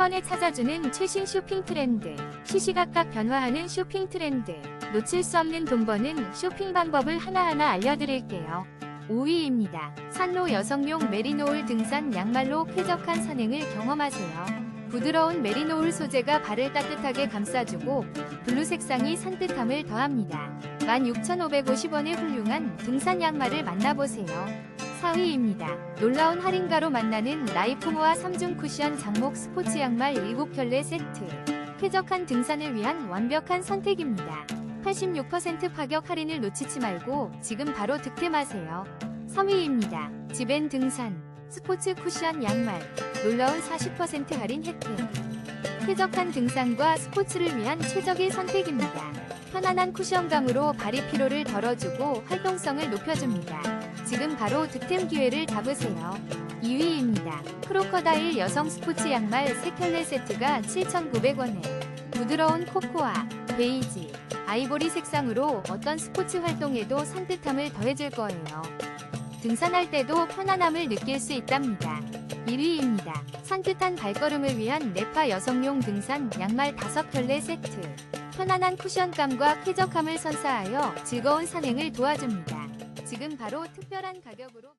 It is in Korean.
번에 찾아주는 최신 쇼핑 트렌드. 시시각각 변화하는 쇼핑 트렌드. 놓칠 수 없는 돈 버는 쇼핑 방법을 하나하나 알려드릴게요. 5위입니다. 산로 여성용 메리노울 등산 양말로 쾌적한 산행을 경험하세요. 부드러운 메리노울 소재가 발을 따뜻하게 감싸주고 블루 색상이 산뜻함을 더합니다. 16,550원의 훌륭한 등산 양말을 만나보세요. 4위입니다. 놀라운 할인가로 만나는 라이프모아 3중 쿠션 장목 스포츠 양말 7켤레 세트. 쾌적한 등산을 위한 완벽한 선택입니다. 86% 파격 할인을 놓치지 말고 지금 바로 득템하세요. 3위입니다. 지벤 등산 스포츠 쿠션 양말 놀라운 40% 할인 혜택. 쾌적한 등산과 스포츠를 위한 최적의 선택입니다. 편안한 쿠션감으로 발이 피로를 덜어주고 활동성을 높여줍니다. 지금 바로 득템 기회를 잡으세요. 2위입니다. 크로커다일 여성 스포츠 양말 3켤레 세트가 7,900원에 부드러운 코코아, 베이지, 아이보리 색상으로 어떤 스포츠 활동에도 산뜻함을 더해줄 거예요. 등산할 때도 편안함을 느낄 수 있답니다. 1위입니다. 산뜻한 발걸음을 위한 네파 여성용 등산 양말 5켤레 세트. 편안한 쿠션감과 쾌적함을 선사하여 즐거운 산행을 도와줍니다. 지금 바로 특별한 가격으로